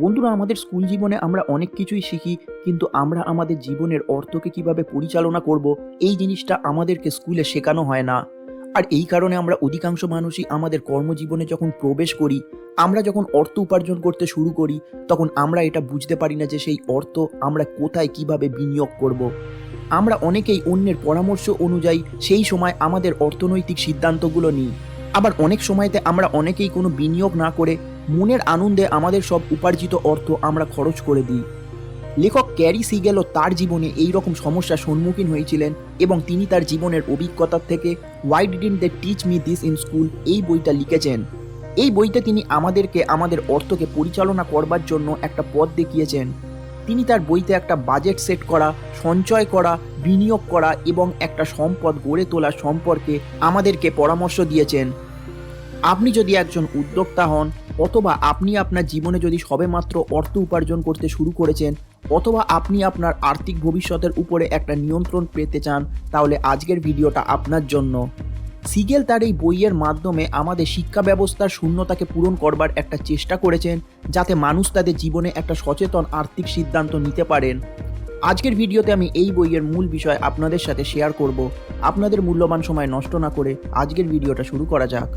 বন্ধুরা, আমাদের স্কুল জীবনে আমরা অনেক কিছুই শিখি, কিন্তু আমরা আমাদের জীবনের অর্থকে কীভাবে পরিচালনা করব, এই জিনিসটা আমাদেরকে স্কুলে শেখানো হয় না আর এই কারণে আমরা অধিকাংশ মানুষই আমাদের কর্মজীবনে যখন প্রবেশ করি, আমরা যখন অর্থ উপার্জন করতে শুরু করি, তখন আমরা এটা বুঝতে পারি না যে সেই অর্থ আমরা কোথায় কীভাবে বিনিয়োগ করব। আমরা অনেকেই অন্যের পরামর্শ অনুযায়ী সেই সময় আমাদের অর্থনৈতিক সিদ্ধান্তগুলো নিই আবার অনেক সময়তে আমরা অনেকেই কোনো বিনিয়োগ না করে মনের আনন্দে আমাদের সব উপার্জিত অর্থ আমরা খরচ করে দিই। লেখক ক্যারি সিগেলও তার জীবনে এই রকম সমস্যার সম্মুখীন হয়েছিলেন এবং তিনি তার জীবনের অভিজ্ঞতার থেকে why didn't they teach me this in school এই বইটা লিখেছেন। এই বইতে তিনি আমাদেরকে আমাদের অর্থকে পরিচালনা করবার জন্য একটা পথ দেখিয়েছেন। তিনি তার বইতে একটা বাজেট সেট করা, সঞ্চয় করা, বিনিয়োগ করা এবং একটা সম্পদ গড়ে তোলা সম্পর্কে আমাদেরকে পরামর্শ দিয়েছেন। আপনি যদি একজন উদ্যোক্তা হন অথবা আপনি আপনার জীবনে যদি সবেমাত্র অর্থ উপার্জন করতে শুরু করেছেন, অথবা আপনি আপনার আর্থিক ভবিষ্যতের উপরে একটা নিয়ন্ত্রণ পেতে চান, তাহলে আজকের ভিডিওটা আপনার জন্য। সিগেল তার এই বইয়ের মাধ্যমে আমাদের শিক্ষা ব্যবস্থার শূন্যতাকে পূরণ করবার একটা চেষ্টা করেছেন, যাতে মানুষ তাদের জীবনে একটা সচেতন আর্থিক সিদ্ধান্ত নিতে পারেন। আজকের ভিডিওতে আমি এই বইয়ের মূল বিষয় আপনাদের সাথে শেয়ার করব। আপনাদের মূল্যবান সময় নষ্ট না করে আজকের ভিডিওটা শুরু করা যাক।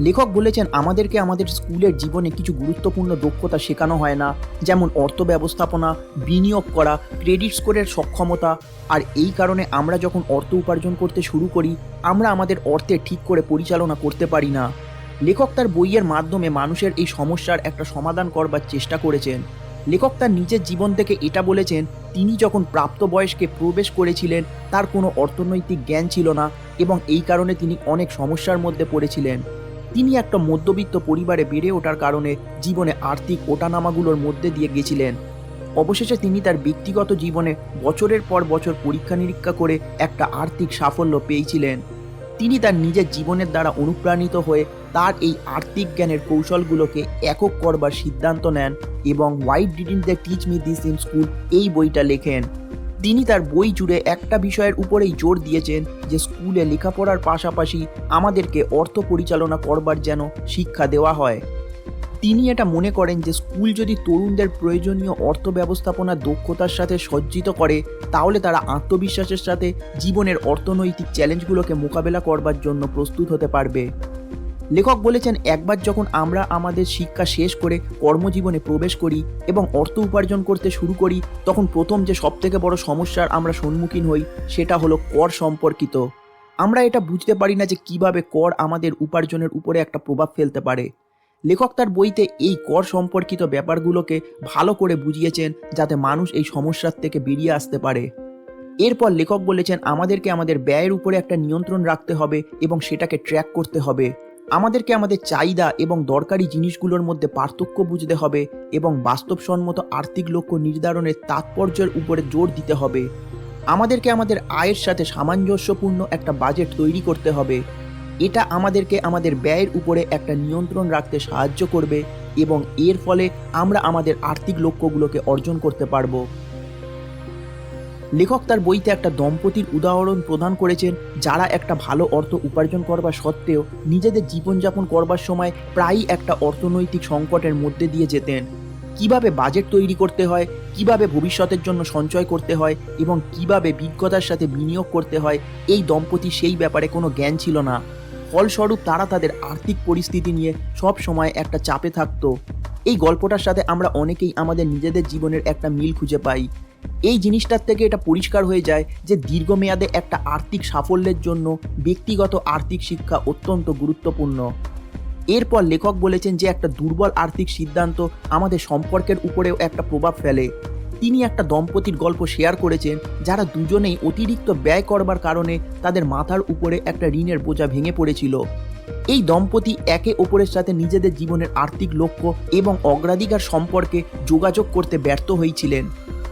লেখক বলেছেন, আমাদেরকে আমাদের স্কুলের জীবনে কিছু গুরুত্বপূর্ণ দক্ষতা শেখানো হয় না, যেমন অর্থ ব্যবস্থাপনা, বিনিয়োগ করা, ক্রেডিট স্কোরের সক্ষমতা। আর এই কারণে আমরা যখন অর্থ উপার্জন করতে শুরু করি, আমরা আমাদের অর্থে ঠিক করে পরিচালনা করতে পারি না। লেখক তার বইয়ের মাধ্যমে মানুষের এই সমস্যার একটা সমাধান করবার চেষ্টা করেছেন। লেখক তার নিজের জীবন থেকে এটা বলেছেন, তিনি যখন প্রাপ্তবয়স্কে প্রবেশ করেছিলেন, তার কোনো অর্থনৈতিক জ্ঞান ছিল না এবং এই কারণে তিনি অনেক সমস্যার মধ্যে পড়েছিলেন। তিনি একটা মধ্যবিত্ত পরিবারে বেড়ে ওঠার কারণে জীবনে আর্থিক ওঠানামাগুলোর মধ্যে দিয়ে গেছিলেন। অবশেষে তিনি তার ব্যক্তিগত জীবনে বছরের পর বছর পরীক্ষা নিরীক্ষা করে একটা আর্থিক সাফল্য পেয়েছিলেন। তিনি তার নিজের জীবনের দ্বারা অনুপ্রাণিত হয়ে তার এই আর্থিক জ্ঞানের কৌশলগুলোকে একক করবার সিদ্ধান্ত নেন এবং why didn't the teach me this in school এই বইটা লেখেন। তিনি তার বই জুড়ে একটা বিষয়ের উপরেই জোর দিয়েছেন যে স্কুলে লেখাপড়ার পাশাপাশি আমাদেরকে অর্থ পরিচালনা করবার যেন শিক্ষা দেওয়া হয়। তিনি এটা মনে করেন যে স্কুল যদি তরুণদের প্রয়োজনীয় অর্থ ব্যবস্থাপনার দক্ষতার সাথে সজ্জিত করে, তাহলে তারা আত্মবিশ্বাসের সাথে জীবনের অর্থনৈতিক চ্যালেঞ্জগুলোকে মোকাবেলা করবার জন্য প্রস্তুত হতে পারবে। লেখক বলেছেন, একবার যখন আমরা আমাদের শিক্ষা শেষ করে কর্মজীবনে প্রবেশ করি এবং অর্থ উপার্জন করতে শুরু করি, তখন প্রথম যে সবথেকে বড় সমস্যার আমরা সম্মুখীন হই, সেটা হলো কর সম্পর্কিত। আমরা এটা বুঝতে পারি না যে কীভাবে কর আমাদের উপার্জনের উপরে একটা প্রভাব ফেলতে পারে। লেখক তার বইতে এই কর সম্পর্কিত ব্যাপারগুলোকে ভালো করে বুঝিয়েছেন, যাতে মানুষ এই সমস্যার থেকে বেরিয়ে আসতে পারে। এরপর লেখক বলেছেন, আমাদেরকে আমাদের ব্যয়ের উপরে একটা নিয়ন্ত্রণ রাখতে হবে এবং সেটাকে ট্র্যাক করতে হবে। আমাদেরকে আমাদের চাহিদা এবং দরকারি জিনিসগুলোর মধ্যে পার্থক্য বুঝতে হবে এবং বাস্তবসম্মত আর্থিক লক্ষ্য নির্ধারণের তাৎপর্যের উপরে জোর দিতে হবে। আমাদেরকে আমাদের আয়ের সাথে সামঞ্জস্যপূর্ণ একটা বাজেট তৈরি করতে হবে। এটা আমাদেরকে আমাদের ব্যয়ের উপরে একটা নিয়ন্ত্রণ রাখতে সাহায্য করবে এবং এর ফলে আমরা আমাদের আর্থিক লক্ষ্যগুলোকে অর্জন করতে পারব। লেখক তার বইতে একটা দম্পতির উদাহরণ প্রদান করেছেন, যারা একটা ভালো অর্থ উপার্জন করবার সত্ত্বেও নিজেদের জীবনযাপন করবার সময় প্রায়ই একটা অর্থনৈতিক সংকটের মধ্যে দিয়ে যেতেন। কীভাবে বাজেট তৈরি করতে হয়, কীভাবে ভবিষ্যতের জন্য সঞ্চয় করতে হয় এবং কীভাবে বিজ্ঞতার সাথে বিনিয়োগ করতে হয়, এই দম্পতি সেই ব্যাপারে কোনো জ্ঞান ছিল না। ফলস্বরূপ তারা তাদের আর্থিক পরিস্থিতি নিয়ে সব সময় একটা চাপে থাকতো। এই গল্পটার সাথে আমরা অনেকেই আমাদের নিজেদের জীবনের একটা মিল খুঁজে পাই। এই জিনিসটার থেকে এটা পরিষ্কার হয়ে যায় যে দীর্ঘমেয়াদে একটা আর্থিক সাফল্যের জন্য ব্যক্তিগত আর্থিক শিক্ষা অত্যন্ত গুরুত্বপূর্ণ। এরপর লেখক বলেছেন যে একটা দুর্বল আর্থিক সিদ্ধান্ত আমাদের সম্পর্কের উপরেও একটা প্রভাব ফেলে। তিনি একটা দম্পতির গল্প শেয়ার করেছেন যারা দুজনেই অতিরিক্ত ব্যয় করবার কারণে তাদের মাথার উপরে একটা ঋণের বোঝা ভেঙে পড়েছিল। এই দম্পতি একে অপরের সাথে নিজেদের জীবনের আর্থিক লক্ষ্য এবং অগ্রাধিকার সম্পর্কে যোগাযোগ করতে ব্যর্থ হয়েছিলেন।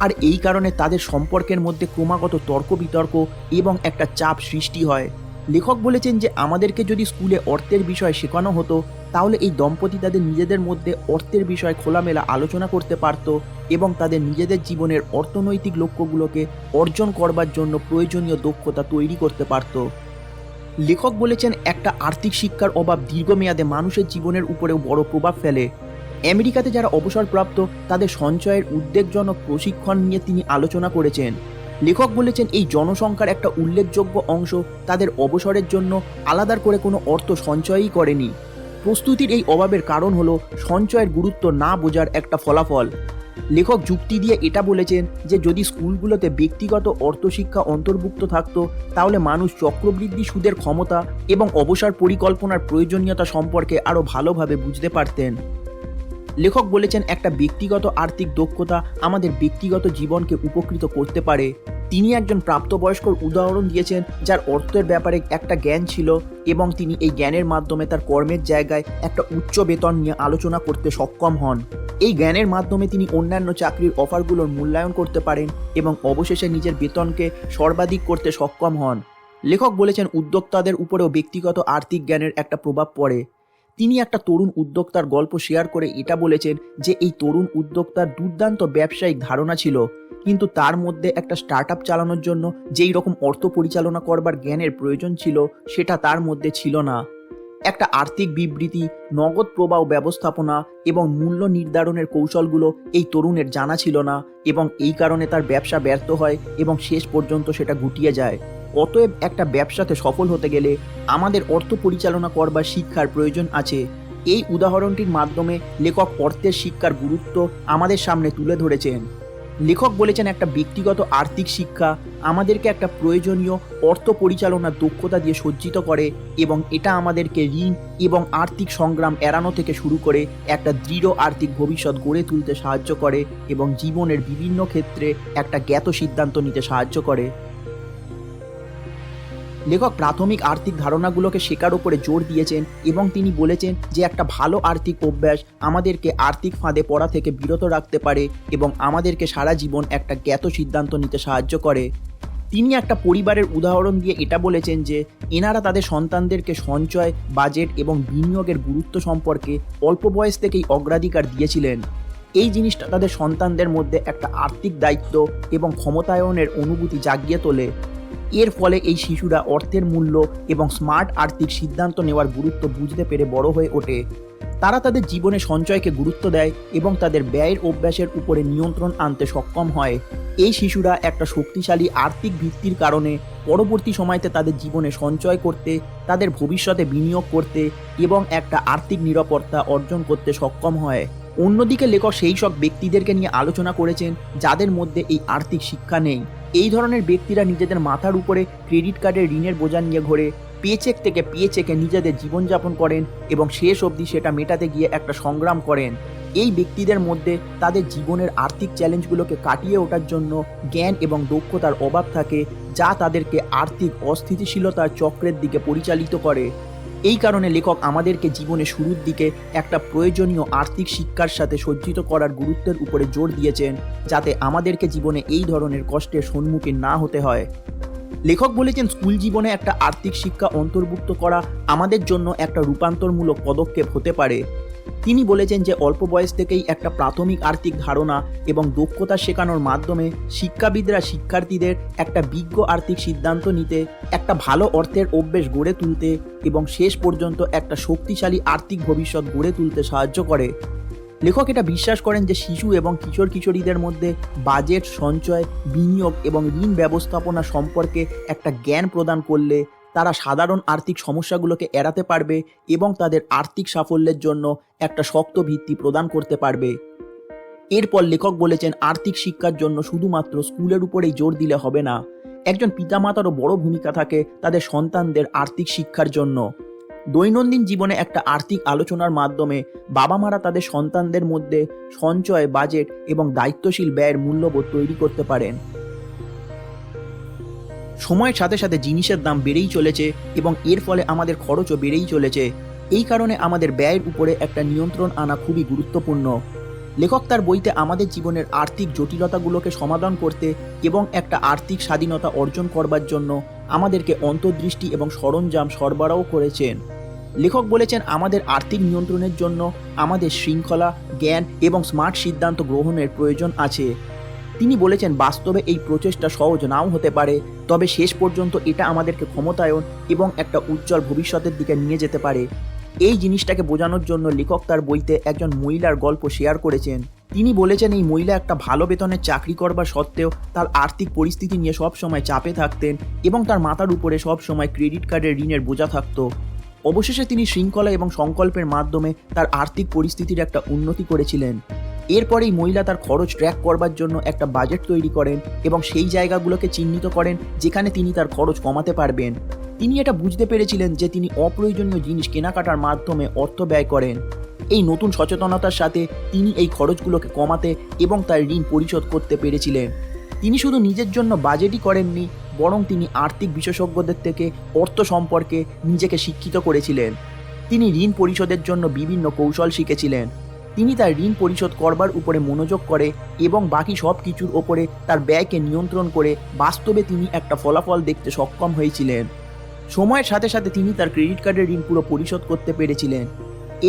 আর এই কারণে তাদের সম্পর্কের মধ্যে ক্রমাগত তর্ক বিতর্ক এবং একটা চাপ সৃষ্টি হয়। লেখক বলেছেন যে, আমাদেরকে যদি স্কুলে অর্থের বিষয় শেখানো হতো, তাহলে এই দম্পতি তাদের নিজেদের মধ্যে অর্থের বিষয় খোলামেলা আলোচনা করতে পারত এবং তাদের নিজেদের জীবনের অর্থনৈতিক লক্ষ্যগুলোকে অর্জন করবার জন্য প্রয়োজনীয় দক্ষতা তৈরি করতে পারত। লেখক বলেছেন, একটা আর্থিক শিক্ষার অভাব দীর্ঘমেয়াদে মানুষের জীবনের উপরেও বড় প্রভাব ফেলে। আমেরিকাতে যারা অবসরপ্রাপ্ত, তাদের সঞ্চয়ের উদ্বেগজনক প্রশিক্ষণ নিয়ে তিনি আলোচনা করেছেন। লেখক বলেছেন, এই জনসংখ্যার একটা উল্লেখযোগ্য অংশ তাদের অবসরের জন্য আলাদা করে কোনো অর্থ সঞ্চয়ই করেনি। প্রস্তুতির এই অভাবের কারণ হলো সঞ্চয়ের গুরুত্ব না বোঝার একটা ফলাফল। লেখক যুক্তি দিয়ে এটা বলেছেন যে, যদি স্কুলগুলোতে ব্যক্তিগত অর্থশিক্ষা অন্তর্ভুক্ত থাকতো, তাহলে মানুষ চক্রবৃদ্ধি সুদের ক্ষমতা এবং অবসর পরিকল্পনার প্রয়োজনীয়তা সম্পর্কে আরও ভালোভাবে বুঝতে পারতেন। লেখক বলেছেন, একটা ব্যক্তিগত আর্থিক দক্ষতা আমাদের ব্যক্তিগত জীবনকে উপকৃত করতে পারে। তিনি একজন প্রাপ্তবয়স্কর উদাহরণ দিয়েছেন, যার অর্থের ব্যাপারে একটা জ্ঞান ছিল এবং তিনি এই জ্ঞানের মাধ্যমে তার কর্মের জায়গায় একটা উচ্চ বেতন নিয়ে আলোচনা করতে সক্ষম হন। এই জ্ঞানের মাধ্যমে তিনি অন্যান্য চাকরির অফারগুলোর মূল্যায়ন করতে পারেন এবং অবশেষে নিজের বেতনকে সর্বাধিক করতে সক্ষম হন। লেখক বলেছেন, উদ্যোক্তাদের উপরেও ব্যক্তিগত আর্থিক জ্ঞানের একটা প্রভাব পড়ে। তিনি একটা তরুণ উদ্যোক্তার গল্প শেয়ার করে এটা বলেছেন যে এই তরুণ উদ্যোক্তার দুর্দান্ত ব্যবসায়িক ধারণা ছিল। কিন্তু তার মধ্যে একটা স্টার্ট চালানোর জন্য যেই রকম অর্থ পরিচালনা করবার জ্ঞানের প্রয়োজন ছিল, সেটা তার মধ্যে ছিল না। একটা আর্থিক বিবৃতি, নগদ প্রবাহ ব্যবস্থাপনা এবং মূল্য নির্ধারণের কৌশলগুলো এই তরুণের জানা ছিল না এবং এই কারণে তার ব্যবসা ব্যর্থ হয় এবং শেষ পর্যন্ত সেটা গুটিয়ে যায়। অতএব একটা ব্যবসাতে সফল হতে গেলে আমাদের অর্থ পরিচালনা করবার শিক্ষার প্রয়োজন আছে। এই উদাহরণটির মাধ্যমে লেখক অর্থের শিক্ষার গুরুত্ব আমাদের সামনে তুলে ধরেছেন। লেখক বলেছেন, একটা ব্যক্তিগত আর্থিক শিক্ষা আমাদেরকে একটা প্রয়োজনীয় অর্থ পরিচালনার দক্ষতা দিয়ে সজ্জিত করে এবং এটা আমাদেরকে ঋণ এবং আর্থিক সংগ্রাম এড়ানো থেকে শুরু করে একটা দৃঢ় আর্থিক ভবিষ্যৎ গড়ে তুলতে সাহায্য করে এবং জীবনের বিভিন্ন ক্ষেত্রে একটা জ্ঞাত সিদ্ধান্ত নিতে সাহায্য করে। লেখক প্রাথমিক আর্থিক ধারণাগুলোকে শেখার উপরে জোর দিয়েছেন এবং তিনি বলেছেন যে একটা ভালো আর্থিক অভ্যাস আমাদেরকে আর্থিক ফাঁদে পড়া থেকে বিরত রাখতে পারে এবং আমাদেরকে সারা জীবন একটা জ্ঞাত সিদ্ধান্ত নিতে সাহায্য করে। তিনি একটা পরিবারের উদাহরণ দিয়ে এটা বলেছেন যে, এনারা তাদের সন্তানদেরকে সঞ্চয়, বাজেট এবং বিনিয়োগের গুরুত্ব সম্পর্কে অল্প বয়স থেকেই অগ্রাধিকার দিয়েছিলেন। এই জিনিসটা তাদের সন্তানদের মধ্যে একটা আর্থিক দায়িত্ব এবং ক্ষমতায়নের অনুভূতি জাগিয়ে তোলে। এর ফলে এই শিশুরা অর্থের মূল্য এবং স্মার্ট আর্থিক সিদ্ধান্ত নেওয়ার গুরুত্ব বুঝতে পেরে বড় হয়ে ওঠে। তারা তাদের জীবনে সঞ্চয়কে গুরুত্ব দেয় এবং তাদের ব্যয়ের অভ্যাসের উপরে নিয়ন্ত্রণ আনতে সক্ষম হয়। এই শিশুরা একটা শক্তিশালী আর্থিক ভিত্তির কারণে পরবর্তী সময়তে তাদের জীবনে সঞ্চয় করতে, তাদের ভবিষ্যতে বিনিয়োগ করতে এবং একটা আর্থিক নিরাপত্তা অর্জন করতে সক্ষম হয়। অন্যদিকে লেখক সেই সব ব্যক্তিদেরকে নিয়ে আলোচনা করেছেন যাদের মধ্যে এই আর্থিক শিক্ষা নেই। এই ধরনের ব্যক্তিরা নিজেদের মাথার উপরে ক্রেডিট কার্ডের ঋণের বোঝা নিয়ে ঘোরে, পেচেক থেকে পেচেকে নিজেদের জীবনযাপন করেন এবং শেষ অবধি সেটা মেটাতে গিয়ে একটা সংগ্রাম করেন। এই ব্যক্তিদের মধ্যে তাদের জীবনের আর্থিক চ্যালেঞ্জগুলোকে কাটিয়ে ওঠার জন্য জ্ঞান এবং দক্ষতার অভাব থাকে, যা তাদেরকে আর্থিক অস্থিতিশীলতার চক্রের দিকে পরিচালিত করে। এই কারণে লেখক আমাদেরকে জীবনে শুরুর দিকে একটা প্রয়োজনীয় আর্থিক শিক্ষার সাথে সজ্জিত করার গুরুত্বের উপরে জোর দিয়েছেন, যাতে আমাদেরকে জীবনে এই ধরনের কষ্টের সম্মুখীন না হতে হয়। লেখক বলেছেন, স্কুল জীবনে একটা আর্থিক শিক্ষা অন্তর্ভুক্ত করা আমাদের জন্য একটা রূপান্তরমূলক পদক্ষেপ হতে পারে। তিনি বলেছেন যে অল্প বয়স থেকেই একটা প্রাথমিক আর্থিক ধারণা এবং দক্ষতা শেখানোর মাধ্যমে শিক্ষাবিদরা শিক্ষার্থীদের একটা বিজ্ঞ আর্থিক সিদ্ধান্ত নিতে, একটা ভালো অর্থের অভ্যেস গড়ে তুলতে এবং শেষ পর্যন্ত একটা শক্তিশালী আর্থিক ভবিষ্যৎ গড়ে তুলতে সাহায্য করে। লেখক এটা বিশ্বাস করেন যে শিশু এবং কিশোর কিশোরীদের মধ্যে বাজেট, সঞ্চয়, বিনিয়োগ এবং ঋণ ব্যবস্থাপনা সম্পর্কে একটা জ্ঞান প্রদান করলে তারা সাধারণ আর্থিক সমস্যাগুলোকে এড়াতে পারবে এবং তাদের আর্থিক সাফল্যের জন্য একটা শক্ত ভিত্তি প্রদান করতে পারবে। এরপর লেখক বলেছেন, আর্থিক শিক্ষার জন্য শুধুমাত্র স্কুলের উপরেই জোর দিলে হবে না। একজন পিতামাতারও বড় ভূমিকা থাকে তাদের সন্তানদের আর্থিক শিক্ষার জন্য। দৈনন্দিন জীবনে একটা আর্থিক আলোচনার মাধ্যমে বাবা মারা তাদের সন্তানদের মধ্যে সঞ্চয়, বাজেট এবং দায়িত্বশীল ব্যয়ের মূল্যবোধ তৈরি করতে পারেন। সময়ের সাথে সাথে জিনিসের দাম বেড়েই চলেছে এবং এর ফলে আমাদের খরচও বেড়েই চলেছে। এই কারণে আমাদের ব্যয়ের উপরে একটা নিয়ন্ত্রণ আনা খুবই গুরুত্বপূর্ণ। লেখক তার বইতে আমাদের জীবনের আর্থিক জটিলতাগুলোকে সমাধান করতে এবং একটা আর্থিক স্বাধীনতা অর্জন করবার জন্য আমাদেরকে অন্তর্দৃষ্টি এবং সরঞ্জাম সরবরাহ করেছেন। লেখক বলেছেন, আমাদের আর্থিক নিয়ন্ত্রণের জন্য আমাদের শৃঙ্খলা, জ্ঞান এবং স্মার্ট সিদ্ধান্ত গ্রহণের প্রয়োজন আছে। তিনি বলেছেন, বাস্তবে এই প্রচেষ্টা সহজ নাও হতে পারে, তবে শেষ পর্যন্ত এটা আমাদেরকে ক্ষমতায়ন এবং একটা উজ্জ্বল ভবিষ্যতের দিকে নিয়ে যেতে পারে। এই জিনিসটাকে বোঝানোর জন্য লেখক তার বইতে একজন মহিলার গল্প শেয়ার করেছেন। তিনি বলেছেন, এই মহিলা একটা ভালো বেতনের চাকরি করবার সত্ত্বেও তার আর্থিক পরিস্থিতি নিয়ে সব সময় চাপে থাকতেন এবং তার মাথার উপরে সব সময় ক্রেডিট কার্ডের ঋণের বোঝা থাকতো। অবশেষে তিনি শৃঙ্খলা এবং সংকল্পের মাধ্যমে তার আর্থিক পরিস্থিতির একটা উন্নতি করেছিলেন। এরপরেই মহিলা তার খরচ ট্র্যাক করবার জন্য একটা বাজেট তৈরি করেন এবং সেই জায়গাগুলোকে চিহ্নিত করেন যেখানে তিনি তার খরচ কমাতে পারবেন। তিনি এটা বুঝতে পেরেছিলেন যে তিনি অপ্রয়োজনীয় জিনিস কেনাকাটার মাধ্যমে অর্থ ব্যয় করেন। এই নতুন সচেতনতার সাথে তিনি এই খরচগুলোকে কমাতে এবং তার ঋণ পরিশোধ করতে পেরেছিলেন। তিনি শুধু নিজের জন্য বাজেটই করেননি বরং তিনি আর্থিক বিশেষজ্ঞদের থেকে অর্থ সম্পর্কে নিজেকে শিক্ষিত করেছিলেন। তিনি ঋণ পরিশোধের জন্য বিভিন্ন কৌশল শিখেছিলেন। তিনি তার ঋণ পরিশোধ করবার উপরে মনোযোগ করে এবং বাকি সব কিছুর ওপরে তার ব্যয়কে নিয়ন্ত্রণ করে বাস্তবে তিনি একটা ফলাফল দেখতে সক্ষম হয়েছিলেন। সময়ের সাথে সাথে তিনি তার ক্রেডিট কার্ডের ঋণ পুরো পরিশোধ করতে পেরেছিলেন।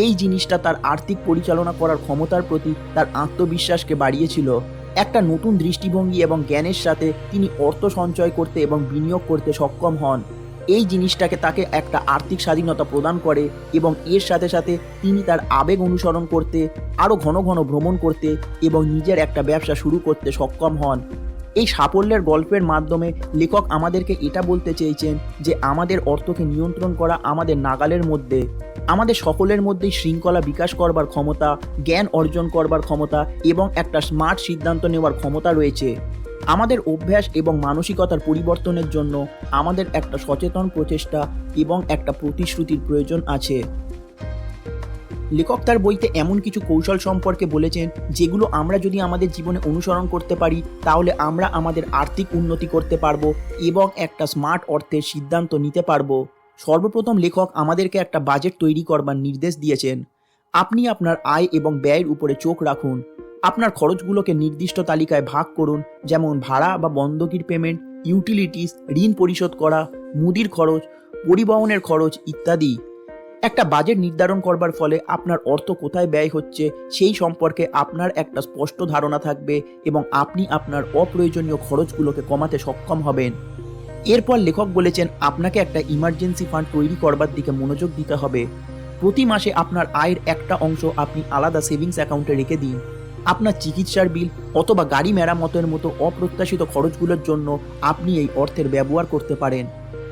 এই জিনিসটা তার আর্থিক পরিচালনা করার ক্ষমতার প্রতি তার আত্মবিশ্বাসকে বাড়িয়েছিল। একটা নতুন দৃষ্টিভঙ্গি এবং জ্ঞানের সাথে তিনি অর্থ সঞ্চয় করতে এবং বিনিয়োগ করতে সক্ষম হন। এই জিনিসটাকে তাকে একটা আর্থিক স্বাধীনতা প্রদান করে এবং এর সাথে সাথে তিনি তার আবেগ অনুসরণ করতে, আরও ঘন ঘন ভ্রমণ করতে এবং নিজের একটা ব্যবসা শুরু করতে সক্ষম হন। এই সাফল্যের গল্পের মাধ্যমে লেখক আমাদেরকে এটা বলতে চেয়েছেন যে আমাদের অর্থকে নিয়ন্ত্রণ করা আমাদের নাগালের মধ্যে। আমাদের সকলের মধ্যেই শৃঙ্খলা বিকাশ করবার ক্ষমতা, জ্ঞান অর্জন করবার ক্ষমতা এবং একটা স্মার্ট সিদ্ধান্ত নেওয়ার ক্ষমতা রয়েছে। আমাদের অভ্যাস এবং মানসিকতার পরিবর্তনের জন্য আমাদের একটা সচেতন প্রচেষ্টা এবং একটা প্রতিশ্রুতির প্রয়োজন আছে। লেখক তার বইতে এমন কিছু কৌশল সম্পর্কে বলেছেন, যেগুলো আমরা যদি আমাদের জীবনে অনুসরণ করতে পারি, তাহলে আমরা আমাদের আর্থিক উন্নতি করতে পারব এবং একটা স্মার্ট অর্থের সিদ্ধান্ত নিতে পারব। সর্বপ্রথম লেখক আমাদেরকে একটা বাজেট তৈরি করবার নির্দেশ দিয়েছেন। আপনি আপনার আয় এবং ব্যয়ের উপরে চোখ রাখুন। আপনার খরচগুলোকে নির্দিষ্ট তালিকায় ভাগ করুন, যেমন ভাড়া বা বন্ধকির পেমেন্ট ইউটিলিটিস ঋণ পরিশোধ করা, মুদির খরচ, পরিবহনের খরচ ইত্যাদি। একটা বাজেট নির্ধারণ করবার ফলে আপনার অর্থ কোথায় ব্যয় হচ্ছে সেই সম্পর্কে আপনার একটা স্পষ্ট ধারণা থাকবে এবং আপনি আপনার অপ্রয়োজনীয় খরচগুলোকে কমাতে সক্ষম হবেন। এরপর লেখক বলেছেন, আপনাকে একটা ইমার্জেন্সি ফান্ড তৈরি করবার দিকে মনোযোগ দিতে হবে। প্রতি মাসে আপনার আয়ের একটা অংশ আপনি আলাদা সেভিংস অ্যাকাউন্টে রেখে দিন। আপনার চিকিৎসার বিল অথবা গাড়ি মেরামতের মতো অপ্রত্যাশিত খরচগুলোর জন্য আপনি এই অর্থের ব্যবহার করতে পারেন।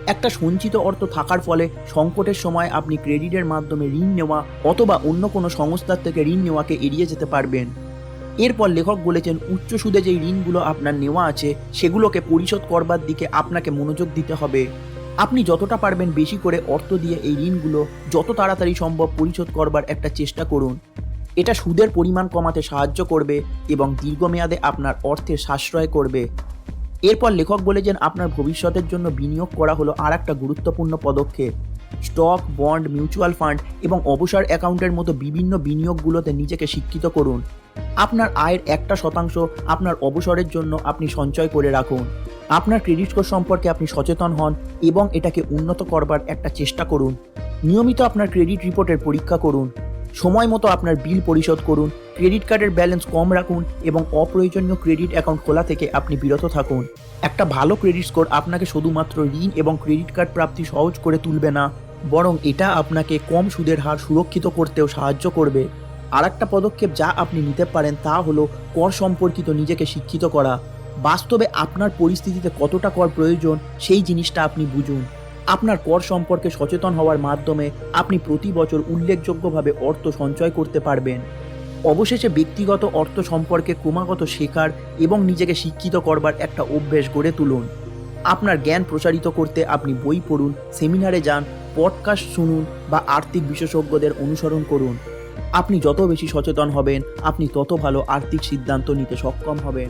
একটা সঞ্চিত অর্থ থাকার ফলে সংকটের সময় আপনি ক্রেডিটের মাধ্যমে ঋণ নেওয়া অথবা অন্য কোনো সংস্থার থেকে ঋণ নেওয়াকে এড়িয়ে যেতে পারবেন। এরপর লেখক বলেছেন, উচ্চ সুদে যেই ঋণগুলো আপনার নেওয়া আছে, সেগুলোকে পরিশোধ করবার দিকে আপনাকে মনোযোগ দিতে হবে। আপনি যতটা পারবেন বেশি করে অর্থ দিয়ে এই ঋণগুলো যত তাড়াতাড়ি সম্ভব পরিশোধ করবার একটা চেষ্টা করুন। এটা সুদের পরিমাণ কমাতে সাহায্য করবে এবং দীর্ঘমেয়াদে আপনার অর্থের সাশ্রয় করবে। এরপর লেখক বলেছেন, আপনার ভবিষ্যতের জন্য বিনিয়োগ করা হলো আর একটা গুরুত্বপূর্ণ পদক্ষেপ। স্টক, বন্ড, মিউচুয়াল ফান্ড এবং অবসর অ্যাকাউন্টের মতো বিভিন্ন বিনিয়োগগুলোতে নিজেকে শিক্ষিত করুন। আপনার আয়ের একটা শতাংশ আপনার অবসরের জন্য আপনি সঞ্চয় করে রাখুন। আপনার ক্রেডিট স্কোর সম্পর্কে আপনি সচেতন হন এবং এটাকে উন্নত করবার একটা চেষ্টা করুন। নিয়মিত আপনার ক্রেডিট রিপোর্টের পরীক্ষা করুন। সময় মতো আপনার বিল পরিশোধ করুন, ক্রেডিট কার্ডের ব্যালেন্স কম রাখুন এবং অপ্রয়োজনীয় ক্রেডিট অ্যাকাউন্ট খোলা থেকে আপনি বিরত থাকুন। একটা ভালো ক্রেডিট স্কোর আপনাকে শুধুমাত্র ঋণ এবং ক্রেডিট কার্ড প্রাপ্তি সহজ করে তুলবে না, বরং এটা আপনাকে কম সুদের হার সুরক্ষিত করতেও সাহায্য করবে। আর একটা পদক্ষেপ যা আপনি নিতে পারেন তা হলো কর সম্পর্কিত নিজেকে শিক্ষিত করা। বাস্তবে আপনার পরিস্থিতিতে কতটা কর প্রয়োজন সেই জিনিসটা আপনি বুঝুন। আপনার কর সম্পর্কে সচেতন হওয়ার মাধ্যমে আপনি প্রতি বছর উল্লেখযোগ্যভাবে অর্থ সঞ্চয় করতে পারবেন। অবশেষে ব্যক্তিগত অর্থ সম্পর্কে ক্রমাগত শেখার এবং নিজেকে শিক্ষিত করবার একটা অভ্যেস গড়ে তুলুন। আপনার জ্ঞান প্রসারিত করতে আপনি বই পড়ুন, সেমিনারে যান, পডকাস্ট শুনুন বা আর্থিক বিশেষজ্ঞদের অনুসরণ করুন। আপনি যত বেশি সচেতন হবেন, আপনি তত ভালো আর্থিক সিদ্ধান্ত নিতে সক্ষম হবেন।